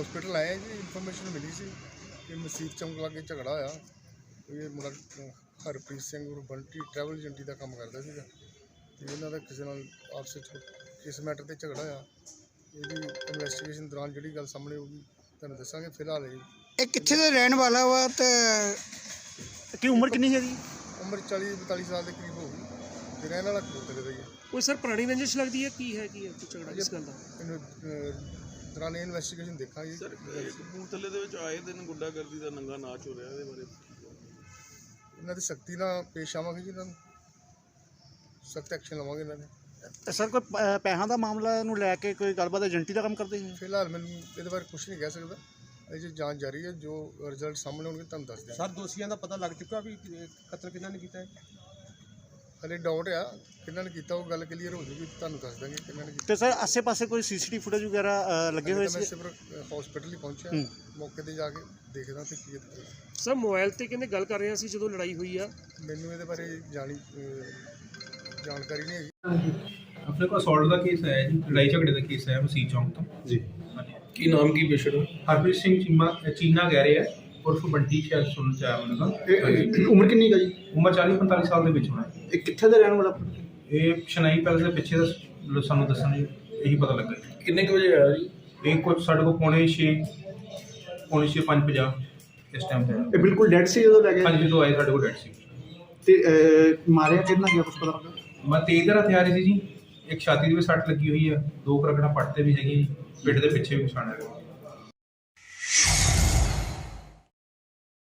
Hospital ਆਏ ਜੀ information ਮਿਲੀ ਸੀ ਕਿ ਮਸੀਤ ਚੌਂਕ ਲਾਗੇ ਝਗੜਾ ਹੋਇਆ। ਇਹ ਮੁੰਡਾ ਹਰਪ੍ਰੀਤ ਸਿੰਘ ਉਹ ਬੰਟੀ ਟਰੈਵਲ ਏਜੰਟੀ ਦਾ ਕੰਮ ਕਰਦਾ ਸੀਗਾ। ਤੇ ਇਹਨਾਂ ਦਾ ਕਿਸੇ ਨਾਲ ਆਪਸ ਵਿੱਚ ਕਿਸ ਮੈਟਰ ਤੇ ਝਗੜਾ ਹੋਇਆ। ਇਹਦੀ ਇਨਵੈਸਟੀਗੇਸ਼ਨ ਦੌਰਾਨ ਜਿਹੜੀ ਗੱਲ ਸਾਹਮਣੇ ਆਊਗੀ ਤੁਹਾਨੂੰ ਦੱਸਾਂਗੇ। ਫਿਲਹਾਲ ਇਹ ਇਹ ਕਿੱਥੇ ਦਾ ਰਹਿਣ ਵਾਲਾ ਵਾ ਤੇ ਕੀ ਉਮਰ ਕਿੰਨੀ ਹੈ ਇਹਦੀ? ਉਮਰ 40 42 ਸਾਲ ਦੇ ਕਰੀਬ ਹੋਊਗੀ। ਤੇ ਰਹਿਣ ਵਾਲਾ ਕਬੂਤਰ ਦਾ ਹੀ ਹੈ। ਕੋਈ ਸਰ ਪੁਰਾਣੀ ਰੰਜਿਸ਼ ਲੱਗਦੀ ਹੈ? ਕੀ ਹੈ ਕੀ ਹੈ ਝਗੜਾ ਇਸ ਗੱਲ ਦਾ? ਦੌਰਾਨ ਇਨਵੈਸਟੀਗੇਸ਼ਨ ਦੇਖਾਂਗੇ। ਸਰ ਕਪੂਰਥਲੇ ਦੇ ਵਿੱਚ ਆਏ ਦਿਨ ਗੁੰਡਾਗਰਦੀ ਦਾ ਨੰਗਾ ਨਾਚ ਹੋ ਰਿਹਾ ਇਹਦੇ ਬਾਰੇ। ਇਹਨਾਂ ਦੀ ਸਖਤੀ ਨਾਲ ਪੇਸ਼ ਆਵਾਂਗੇ ਜੀ ਇਹਨਾਂ ਨੂੰ। ਸਖਤ ਐਕਸ਼ਨ ਲਵਾਂਗੇ ਇਹਨਾਂ ਦੇ ਸਰ ਕੋਈ ਪ- ਪੈਸਿਆਂ ਦਾ ਮਾਮਲਾ ਨੂੰ ਲੈ ਕੇ ਕੋਈ ਗੱਲਬਾਤ ਏਜੰਟੀ ਦਾ ਕੰਮ ਕਰਦੇ ਹੈ ਫਿਲਹਾਲ ਮੈਨੂੰ ਇਹਦੇ ਬਾਰੇ ਕੁਝ ਨਹੀਂ ਕਹਿ ਸਕਦਾ। ਅਜੇ ਜਾਂਚ ਜਾਰੀ ਹੈ ਜੋ ਰਿਜ਼ਲਟ ਸਾਹਮਣੇ ਆਉਣਗੇ ਤੁਹਾਨੂੰ ਦੱਸ ਦਿਆਂਗੇ। ਸਰ ਦੋਸ਼ੀਆਂ ਦਾ ਪਤਾ ਲੱਗ ਚੁੱਕਾ ਵੀ ਕਤਲ ਕਿਹਨਾਂ ਨੇ ਕੀਤਾ ਹੈ? ਹਲੇ ਡਾਊਟ ਆ ਕਿਹਨਾਂ ਨੇ ਕੀਤਾ ਉਹ ਗੱਲ ਕਲੀਅਰ ਹੋ ਜੂਗੀ ਤੁਹਾਨੂੰ ਦੱਸ ਦਾਂਗੇ ਕਿਹਨਾਂ ਨੇ ਕੀਤਾ। ਤੇ ਸਰ ਆਸੇ-ਪਾਸੇ ਕੋਈ ਸੀਸੀਟੀਵੀ ਫੁਟੇਜ ਵਗੈਰਾ ਅ, ਲੱਗੇ ਹੋਏ ਸੀ ਹਸਪੀਟਲ ਹੀ ਪਹੁੰਚਿਆ। ਹੂੰ। ਮੌਕੇ ਤੇ ਜਾ ਕੇ ਦੇਖਦਾ ਤੇ ਕੀ ਹੈ ਸਰ ਮੋਬਾਈਲ ਤੇ ਕਹਿੰਦੇ ਗੱਲ ਕਰ ਰਹੇ ਸੀ ਜਦੋਂ ਲੜਾਈ ਹੋਈ ਆ? ਮੈਨੂੰ ਇਹਦੇ ਬਾਰੇ ਜਾਣੀ ਅਹ, ਜਾਣਕਾਰੀ ਨਹੀਂ ਹੈਗੀ। ਆਪਣੇ ਕੋਲ ਅਸੌਲਟ ਦਾ ਕੇਸ ਆਇਆ ਜੀ ਲੜਾਈ ਝਗੜੇ ਦਾ ਕੇਸ ਆਇਆ ਮਸੀਹ ਚੌਂਕ ਤੋਂ। ਜੀ। ਕੀ ਨਾਮ ਕੀ ਪੇਸ਼ੈਂਟ? ਹਰਪ੍ਰੀਤ ਸਿੰਘ ਚੀਮਾ ਚੀਨਾ ਕਹਿ ਰਿਹਾ ਉਰਫ ਬੰਟੀ ਸ਼ਾਇਦ ਸੁਣਨ ਚ ਆਇਆ ਮੈਨੂੰ ਤਾਂ। ਉਮਰ ਕਿੰਨੀ ਹੈ ਜੀ? ਉਮਰ 40 45 ਸਾਲ ਦੇ ਵਿੱਚ ਹੋਣਾ ਹੈ। ਇਹ ਕਿੱਥੇ ਦਾ ਰਹਿਣ ਵਾਲਾ ਇਹ ਸ਼ਨਾਈ ਪੈਲਸ ਦੇ ਪਿੱਛੇ ਦਾ ਸ- ਸਾਨੂੰ ਦੱਸਣ ਜੀ ਇਹੀ ਪਤਾ ਲੱਗਾ ਜੀ। ਕਿੰਨੇ ਕੁ ਵਜੇ ਆਇਆ ਜੀ? ਇਹ ਕੁਝ ਸਾਡੇ ਕੋਲ ਪੌਣੇ 6 ਪੌਣੇ 6 5 50 ਇਸ ਟਾਈਮ ਤੇ ਆਇਆ। ਇਹ ਬਿਲਕੁਲ ਡੈਡ ਸੀ ਜਦੋਂ ਲੈ ਪੰਜ ਜਦੋਂ ਆਏ ਸਾਡੇ ਕੋਲ ਡੈਡ ਸੀ। ਤੇ ਮਾਰਿਆ ਕਿੰਨਾ ਗਿਆ ਕੁਝ ਪਤਾ ਲੱਗਾ? ਮੈਂ ਤੇਜ਼ ਦਰ ਹਥਿਆਰ ਸੀ ਜੀ। ਇੱਕ ਛਾਤੀ ਦੇ ਵਿੱਚ ਸੱਟ ਲੱਗੀ ਹੋਈ ਹੈ ਦੋ ਕਰਕੜਾ ਪੱਟ ਤੇ ਵੀ ਹੈਗੀ ਜੀ। ਪਿੱਠ ਦੇ ਪਿੱਛੇ ਵੀ ਨਿਸ਼ਾਨ ਹੈਗਾ